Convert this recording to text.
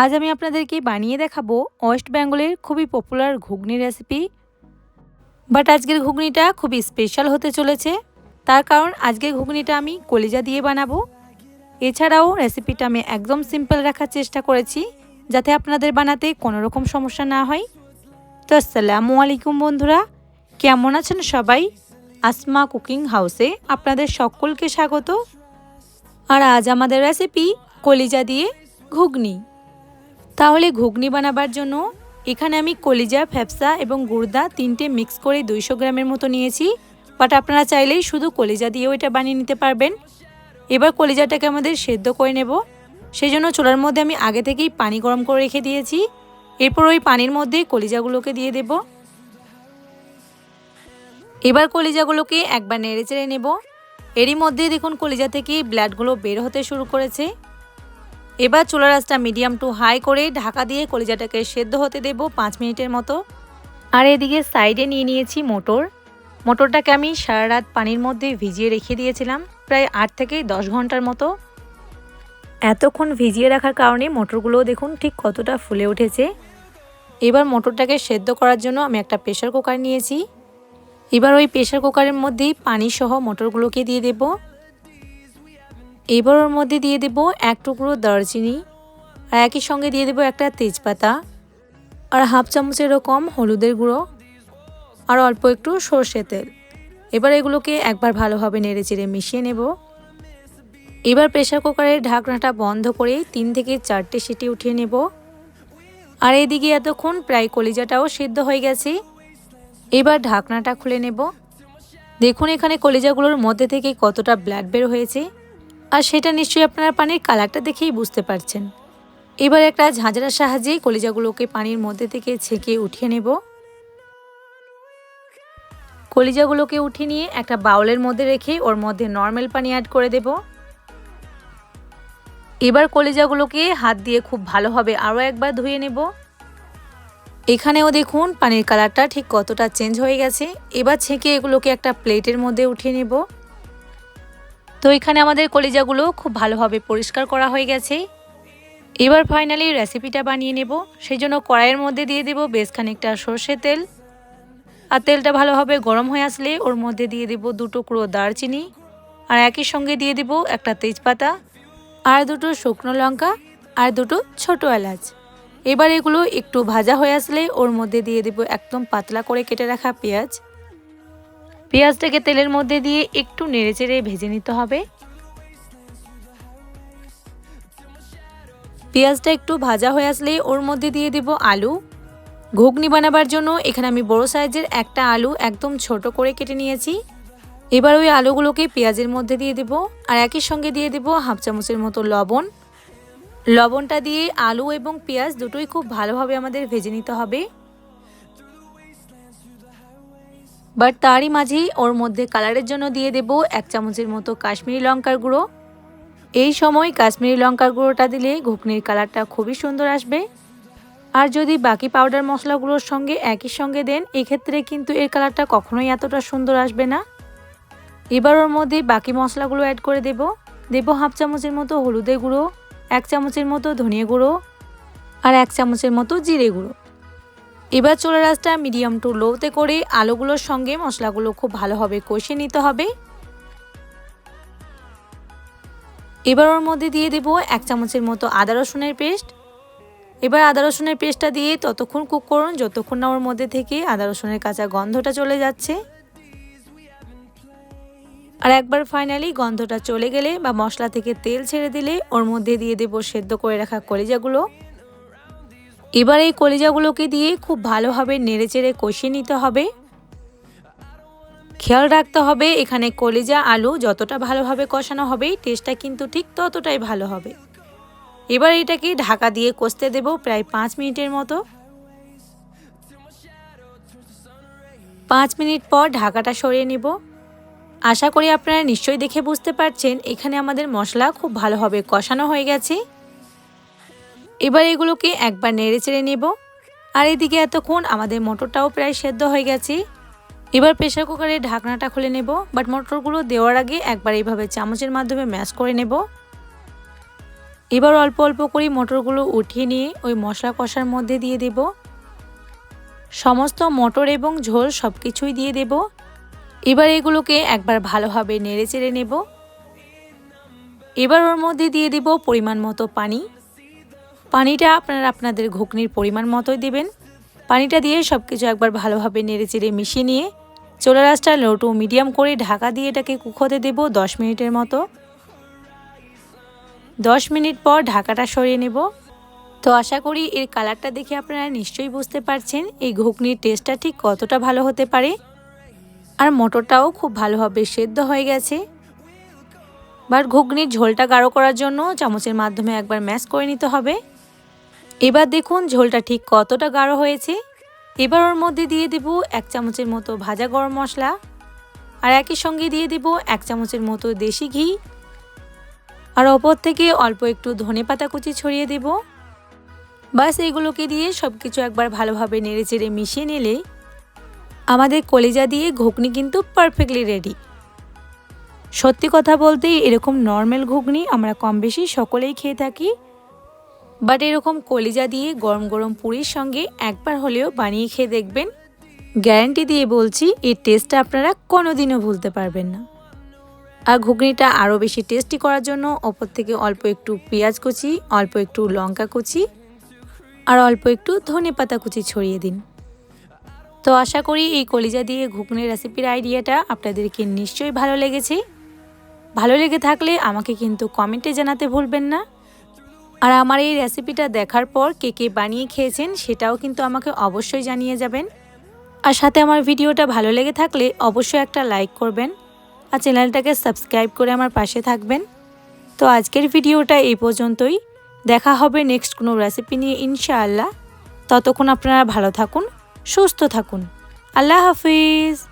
আজ আমি আপনাদেরকে বানিয়ে দেখাবো ওয়েস্ট বেঙ্গলের খুবই পপুলার ঘুগনি রেসিপি। বাট আজকের ঘুগনিটা খুবই স্পেশাল হতে চলেছে। তার কারণ আজকের ঘুগনিটা আমি কলিজা দিয়ে বানাবো। এছাড়াও রেসিপিটা আমি একদম সিম্পল রাখার চেষ্টা করেছি, যাতে আপনাদের বানাতে কোনো রকম সমস্যা না হয়। তো আসসালামু আলাইকুম বন্ধুরা, কেমন আছেন সবাই? আসমা কুকিং হাউসে আপনাদের সকলকে স্বাগত। আর আজ আমাদের রেসিপি কলিজা দিয়ে ঘুগনি। তাহলে ঘুগনি বানাবার জন্য এখানে আমি কলিজা, ফ্যাপসা এবং গুড়দা তিনটে মিক্স করে দুইশো গ্রামের মতো নিয়েছি। বাট আপনারা চাইলেই শুধু কলিজা দিয়েও এটা বানিয়ে নিতে পারবেন। এবার কলিজাটাকে আমাদের সেদ্ধ করে নেব। সেই জন্য চোলার মধ্যে আমি আগে থেকেই পানি গরম করে রেখে দিয়েছি। এরপর ওই পানির মধ্যে কলিজাগুলোকে দিয়ে দেব। এবার কলিজাগুলোকে একবার নেড়ে চেড়ে নেব। এরই মধ্যে দেখুন কলিজা থেকে ব্লাডগুলো বের হতে শুরু করেছে। এবার চুলার আঁচটা মিডিয়াম টু হাই করে ঢাকা দিয়ে কলিজাটাকে সেদ্ধ হতে দেব পাঁচ মিনিটের মতো। আর এদিকে সাইডে নিয়ে নিয়েছি মোটর। মোটরটাকে আমি সারা রাত পানির মধ্যে ভিজিয়ে রেখে দিয়েছিলাম, প্রায় আট থেকে দশ ঘণ্টার মতো। এতক্ষণ ভিজিয়ে রাখার কারণে মোটরগুলোও দেখুন ঠিক কতটা ফুলে উঠেছে। এবার মোটরটাকে সেদ্ধ করার জন্য আমি একটা প্রেশার কুকার নিয়েছি। এবার ওই প্রেশার কুকারের মধ্যেই পানি সহ মোটরগুলোকে দিয়ে দেবো। এবার ওর মধ্যে দিয়ে দেব এক টুকরো দারচিনি আর একই সঙ্গে দিয়ে দেব একটা তেজপাতা আর হাফ চামচের এরকম হলুদের গুঁড়ো আর অল্প একটু সর্ষে তেল। এবার এগুলোকে একবার ভালোভাবে নেড়ে চেড়ে মিশিয়ে নেব। এবার প্রেশার কুকারের ঢাকনাটা বন্ধ করে তিন থেকে চারটে সিটি উঠিয়ে নেব। আর এদিকে এতক্ষণ প্রায় কলিজাটাও সিদ্ধ হয়ে গেছে। এবার ঢাকনাটা খুলে নেব। দেখুন এখানে কলিজাগুলোর মধ্যে থেকে কতটা ব্লাড বের হয়েছে। আর সেটা নিশ্চয়ই আপনারা পানির কালারটা দেখেই বুঝতে পারছেন। এবার একটা ঝাঁঝরার সাহায্যে কলিজাগুলোকে পানির মধ্যে থেকে ছেঁকে উঠিয়ে নেব। কলিজাগুলোকে উঠিয়ে নিয়ে একটা বাউলের মধ্যে রেখে ওর মধ্যে নর্মাল পানি অ্যাড করে দেব। এবার কলিজাগুলোকে হাত দিয়ে খুব ভালোভাবে আরও একবার ধুয়ে নেব। এখানেও দেখুন পানির কালারটা ঠিক কতটা চেঞ্জ হয়ে গেছে। এবার ছেঁকে এগুলোকে একটা প্লেটের মধ্যে উঠিয়ে নেব। তো এখানে আমাদের কলিজাগুলো খুব ভালোভাবে পরিষ্কার করা হয়ে গেছে। এবার ফাইনালি রেসিপিটা বানিয়ে নেব। সেই জন্য কড়াইয়ের মধ্যে দিয়ে দেব বেশ খানিকটা সর্ষে তেল। আর তেলটা ভালোভাবে গরম হয়ে আসলে ওর মধ্যে দিয়ে দেব দুটো টুকরো দারচিনি। আর একই সঙ্গে দিয়ে দেব একটা তেজপাতা। আর দুটো শুকনো লঙ্কা। আর দুটো ছোট এলাচ। এবার এগুলো একটু ভাজা হয়ে আসলে ওর মধ্যে দিয়ে দেব একদম পাতলা করে কেটে রাখা পেঁয়াজ। পেঁয়াজটাকে তেলের মধ্যে দিয়ে একটু নেড়েচেড়ে ভেজে নিতে হবে। পেঁয়াজটা একটু ভাজা হয়ে আসলে ওর মধ্যে দিয়ে দেব আলু। ঘুগনি বানাবার জন্য এখানে আমি বড় সাইজের একটা আলু একদম ছোট করে কেটে নিয়েছি। এবার ওই আলুগুলোকে পেঁয়াজের মধ্যে দিয়ে দেব আর একই সঙ্গে দিয়ে দেব হাফ চামচের মতো লবণ। লবণটা দিয়ে আলু এবং পেঁয়াজ দুটোই খুব ভালোভাবে আমাদের ভেজে নিতে হবে। বাট তারই মাঝেই ওর মধ্যে কালারের জন্য দিয়ে দেব এক চামচের মতো কাশ্মীরি লঙ্কার গুঁড়ো। এই সময় কাশ্মীরি লঙ্কার গুঁড়োটা দিলে ঘুগনির কালারটা খুবই সুন্দর আসবে। আর যদি বাকি পাউডার মশলাগুলোর সঙ্গে একই সঙ্গে দেন, এক্ষেত্রে কিন্তু এর কালারটা কখনোই এতটা সুন্দর আসবে না। এবার ওর মধ্যে বাকি মশলাগুলো অ্যাড করে দেব। দেব হাফ চামচের মতো হলুদে গুঁড়ো, এক চামচের মতো ধনিয়া গুঁড়ো আর এক চামচের মতো জিরে গুঁড়ো। এবার চোলা রাসটা মিডিয়াম টু লোতে করে আলুগুলোর সঙ্গে মশলাগুলো খুব ভালোভাবে কষিয়ে নিতে হবে। এবার ওর মধ্যে দিয়ে দেব এক চামচের মতো আদা রসুনের পেস্ট। এবার আদা রসুনের পেস্টটা দিয়ে ততক্ষণ কুক করুন, যতক্ষণ না ওর মধ্যে থেকে আদা রসুনের কাঁচা গন্ধটা চলে যাচ্ছে। আর একবার ফাইনালি গন্ধটা চলে গেলে বা মশলা থেকে তেল ছেড়ে দিলে ওর মধ্যে দিয়ে দেবো সেদ্ধ করে রাখা কলিজাগুলো। এবার এই কলিজাগুলোকে দিয়ে খুব ভালোভাবে নেড়েচেড়ে কষিয়ে নিতে হবে। খেয়াল রাখতে হবে, এখানে কলিজা আলু যতটা ভালোভাবে কষানো হবে টেস্টটা কিন্তু ঠিক ততটাই ভালো হবে। এবার এটাকে ঢাকা দিয়ে কষতে দেব প্রায় পাঁচ মিনিটের মতো। পাঁচ মিনিট পর ঢাকাটা সরিয়ে নেব। আশা করি আপনারা নিশ্চয়ই দেখে বুঝতে পারছেন, এখানে আমাদের মশলা খুব ভালোভাবে কষানো হয়ে গেছে। এবার এগুলোকে একবার নেড়ে চেড়ে নেব। আর এদিকে এতক্ষণ আমাদের মটরটাও প্রায় সেদ্ধ হয়ে গেছে। এবার প্রেশার কুকারের ঢাকনাটা খুলে নেব বাট মটরগুলো দেওয়ার আগে একবার এইভাবে চামচের মাধ্যমে ম্যাশ করে নেব। এবার অল্প অল্প করে মটরগুলো উঠিয়ে নিয়ে ওই মশলা কষার মধ্যে দিয়ে দেব। সমস্ত মটর এবং ঝোল সব কিছুই দিয়ে দেব। এবার এগুলোকে একবার ভালোভাবে নেড়ে চেড়ে নেব। এবার ওর মধ্যে দিয়ে দেব পরিমাণ মতো পানি। পানিটা আপনারা আপনাদের ঘুগনির পরিমাণ মতোই দেবেন। পানিটা দিয়ে সব কিছু একবার ভালোভাবে নেড়ে চেড়ে মিশিয়ে নিয়ে চোলা রাসটা লো টু মিডিয়াম করে ঢাকা দিয়ে এটাকে কুক হতে দেবো দশ মিনিটের মতো। দশ মিনিট পর ঢাকাটা সরিয়ে নেব। তো আশা করি এর কালারটা দেখে আপনারা নিশ্চয়ই বুঝতে পারছেন এই ঘুগনির টেস্টটা ঠিক কতটা ভালো হতে পারে। আর মটরটাও খুব ভালোভাবে সেদ্ধ হয়ে গেছে। বাট ঘুগনির ঝোলটা গাঢ় করার জন্য চামচের মাধ্যমে একবার ম্যাশ করে নিতে হবে। এবার দেখুন ঝোলটা ঠিক কতটা গাঢ় হয়েছে। এবার ওর মধ্যে দিয়ে দেব এক চামচের মতো ভাজা গরম মশলা আর একই সঙ্গে দিয়ে দেব এক চামচের মতো দেশি ঘি। আর ওপর থেকে অল্প একটু ধনে পাতা কুচি ছড়িয়ে দেব। বাস এগুলোকে দিয়ে সব কিছু একবার ভালোভাবে নেড়ে চেড়ে মিশিয়ে নিলে আমাদের কলিজা দিয়ে ঘুগনি কিন্তু পারফেক্টলি রেডি সত্যি কথা বলতে এরকম নর্মাল ঘুগনি আমরা কম বেশি সকলেই খেয়ে থাকি। বাট এরকম কলিজা দিয়ে গরম গরম পুরীর সঙ্গে একবার হলেও বানিয়ে খেয়ে দেখবেন। গ্যারান্টি দিয়ে বলছি এই টেস্টটা আপনারা কোনোদিনও ভুলতে পারবেন না। আর ঘুগনিটা আরও বেশি টেস্টি করার জন্য ওপর থেকে অল্প একটু পেঁয়াজ কুচি, অল্প একটু লঙ্কা কুচি আর অল্প একটু ধনে পাতা কুচি ছড়িয়ে দিন। তো আশা করি এই কলিজা দিয়ে ঘুগনির রেসিপির আইডিয়াটা আপনাদেরকে নিশ্চয়ই ভালো লেগেছে। ভালো লেগে থাকলে আমাকে কিন্তু কমেন্টে জানাতে ভুলবেন না। আর আমার এই রেসিপিটা দেখার পর কে কে বানিয়ে খেয়েছেন সেটাও কিন্তু আমাকে অবশ্যই জানিয়ে যাবেন। আর সাথে আমার ভিডিওটা ভালো লেগে থাকলে অবশ্যই একটা লাইক করবেন আর চ্যানেলটাকে সাবস্ক্রাইব করে আমার পাশে থাকবেন। তো আজকের ভিডিওটা এই পর্যন্তই। দেখা হবে নেক্সট কোনো রেসিপি নিয়ে ইনশাআল্লাহ। ততক্ষণ আপনারা ভালো থাকুন, সুস্থ থাকুন। আল্লাহ হাফিজ।